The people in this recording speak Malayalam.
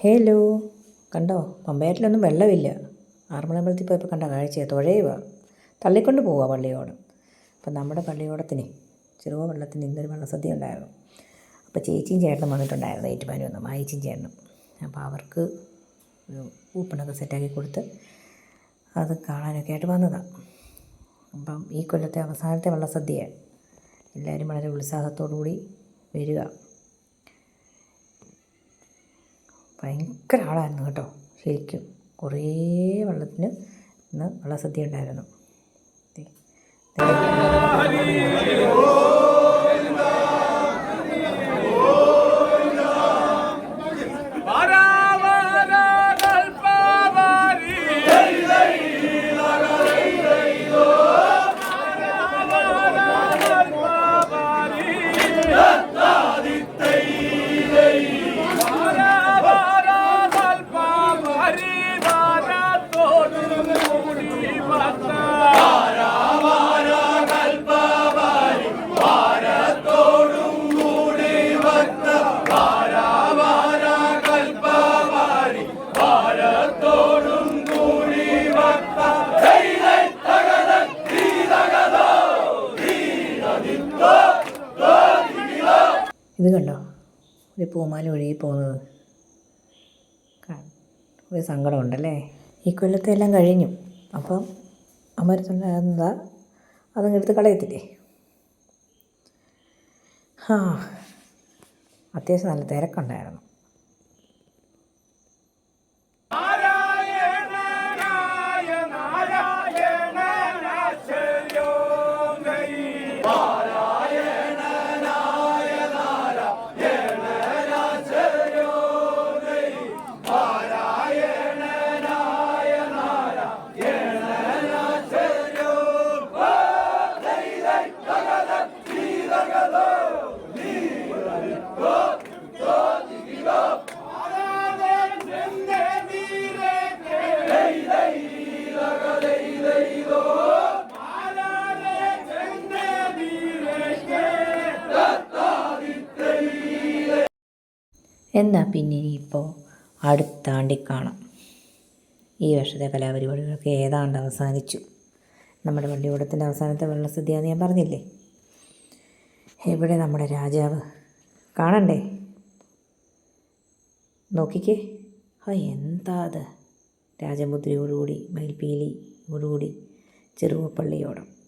ഹലോ. കണ്ടോ? പമ്പയാറ്റിലൊന്നും വെള്ളമില്ല. ആറന്മുളമ്പലത്തിൽ പോയപ്പോൾ കണ്ട കാഴ്ചയാണ് തുഴയുക തള്ളിക്കൊണ്ട് പോവുക പള്ളിയോട്. അപ്പം നമ്മുടെ പള്ളിയോടത്തിന് ചെറുവ വെള്ളത്തിന് ഇന്നൊരു വെള്ളസദ്യ ഉണ്ടായിരുന്നു. അപ്പോൾ ചേച്ചിയും ചേട്ടനും വന്നിട്ടുണ്ടായിരുന്നു ഏറ്റുമാനും വന്നു മായച്ചും ചേട്ടനും. അപ്പോൾ അവർക്ക് ഒരു സെറ്റാക്കി കൊടുത്ത് അത് കാണാനൊക്കെ ആയിട്ട് വന്നതാണ് അപ്പം ഈ കൊല്ലത്തെ അവസാനത്തെ വെള്ളസദ്യയാണ് എല്ലാവരും വളരെ ഉത്സാഹത്തോടു കൂടി വരിക. ഭയങ്കര ആളായിരുന്നു കേട്ടോ. ശരിക്കും കുറേ വെള്ളത്തിന് ഇന്ന് വെള്ളസദ്യ ഉണ്ടായിരുന്നു. ഇത് കണ്ടോ? ഒരു പൂമാല ഒഴുകി പോകുന്നത്. ഒരു സങ്കടമുണ്ടല്ലേ? ഈ കൊല്ലത്തെ എല്ലാം കഴിഞ്ഞു. അപ്പം അമരത്തുണ്ടാകുന്നതാ അതങ്ങ് എടുത്ത് കളയത്തില്ലേ? ആ അത്യാവശ്യം നല്ല തിരക്കുണ്ടായിരുന്നു. എന്നാൽ പിന്നെ ഇനിയിപ്പോൾ അടുത്താണ്ടി കാണാം. ഈ വർഷത്തെ കലാപരിപാടികളൊക്കെ ഏതാണ്ട് അവസാനിച്ചു. നമ്മുടെ പള്ളിയോടത്തിന്റെ അവസാനത്തെ വെള്ളസദ്യ എന്ന് ഞാൻ പറഞ്ഞില്ലേ? എവിടെ നമ്മുടെ രാജാവ്? കാണണ്ടേ? നോക്കിക്കേ. ആ എന്താ അത്? രാജമുദ്രയോടുകൂടി മയിൽപ്പീലിയോടുകൂടി ചെറുവപ്പള്ളിയോടം